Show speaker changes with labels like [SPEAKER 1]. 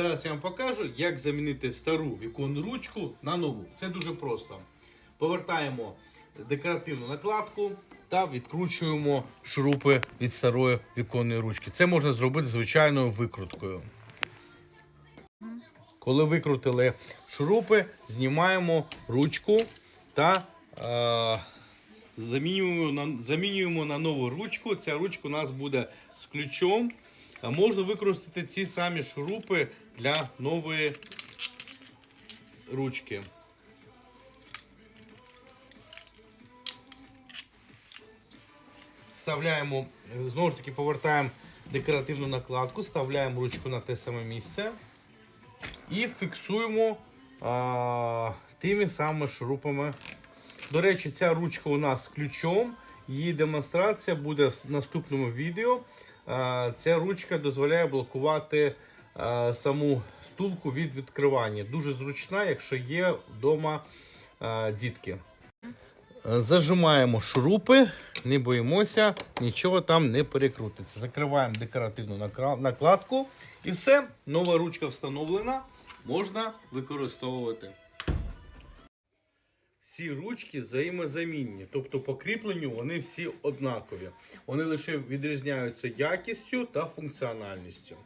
[SPEAKER 1] Зараз я вам покажу, як замінити стару віконну ручку на нову. Це дуже просто. Повертаємо декоративну накладку та відкручуємо шурупи від старої віконної ручки. Це можна зробити звичайною викруткою. Коли викрутили шурупи, знімаємо ручку та е, замінюємо, на, замінюємо на нову ручку. Ця ручка у нас буде з ключом. Можна використати ці самі шурупи для нової ручки. Вставляємо, знову ж таки, повертаємо декоративну накладку, вставляємо ручку на те саме місце і фіксуємо а, тими самими шурупами. До речі, ця ручка у нас з ключом. Її демонстрація буде в наступному відео. А, ця ручка дозволяє блокувати саму стулку від відкривання. Дуже зручна, якщо є вдома дітки. Е, Зажимаємо шурупи, не боїмося, нічого там не перекрутиться. Закриваємо декоративну накладку і все, нова ручка встановлена, можна використовувати. Всі ручки взаємозамінні, тобто по кріпленню вони всі однакові. Вони лише відрізняються якістю та функціональністю.